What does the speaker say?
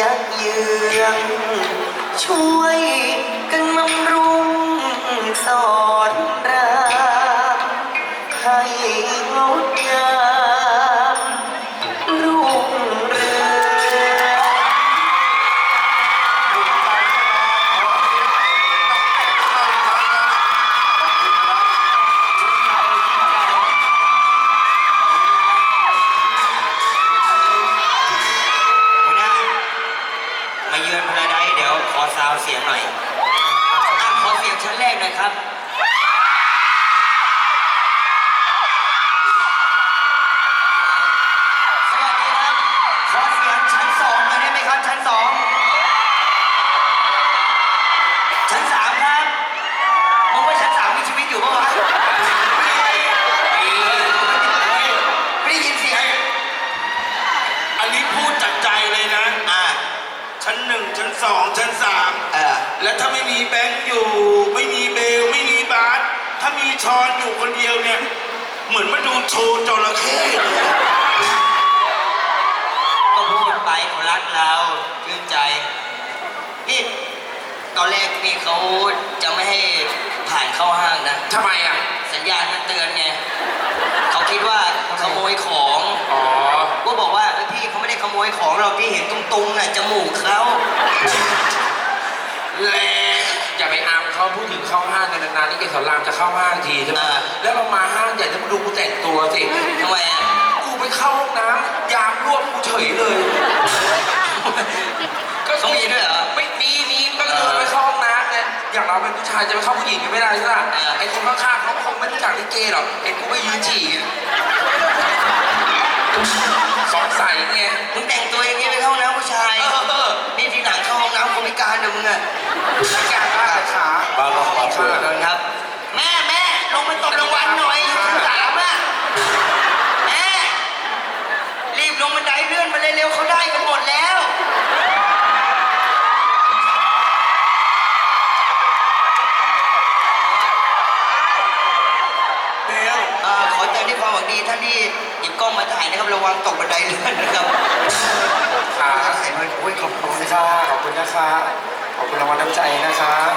ยักเยืองช่วยกันบำรุงสอน เยือนพาราไดเดี๋ยวขอซาวเสียงหน่อยอะขอเสียงชั้นแรกหน่อยครับ องชั้นสามเออ แล้วถ้าไม่มีแบงค์อยู่ ไม่มีเบลไม่มีบาสถ้ามีชอนอยู่คนเดียวเนี่ย เหมือนมาดูโชว์จระเข้เลยก็พูดไปเขารักเราชื่นใจ นี่ตอนแรกนี่เขาจะไม่ให้ผ่านเข้าห้างนะ ทำไมอะ สัญญาณมันเตือนไงเขาคิดว่าขโมยของ อ๋อ ก็บอกว่าเอ้ยพี่เขาไม่ได้ขโมยของเราที่เห็นตุงๆน่ะจมูกเขา แรงอย่าไปอามเขาพูดถึงเข้าห้างกันนานๆนี่เกสรรามจะเข้าห้างทีใช่ไหมแล้วเรามาห้างใหญ่แล้วมาดูกูแต่งตัวสิทำไมอะกูไปเข้าห้องน้ำยามรวบกูเฉยเลยเขามีด้วยเหรอไม่มีมีก็เลยไปเข้าห้องน้ำไงอย่างเราเป็นผู้ชายจะไปเข้าผู้หญิงกันไม่ได้ใช่ไหมเออไอ้คนข้างๆเขาคงไม่รู้จักลิเกหรอกเห็นกูไปยืนฉี่อะสงสัยไงมึงแต่งตัวอย่างนี้ไปเข้าห้องน้ำผู้ชาย เดี๋ยวมึงอะนักการบ้านขาบางขอขอบคุณครับ แม่แม่ลงไปตบรางวัลหน่อยชั้นสามอะแม่รีบลงบันไดเลื่อนมาเร็วๆเขาได้กันหมดแล้วเบลเอ่อขอเตือนด้วยความหวังดีท่านที่หยิบกล้องมาถ่ายนะครับระวังตกบันไดเลื่อนนะครับ ขาถ่ายมาโอ้ยขอบคุณขอบคุณค่ะขอบคุณนะคะ ขอบคุณรางวัลน้ำใจนะคะ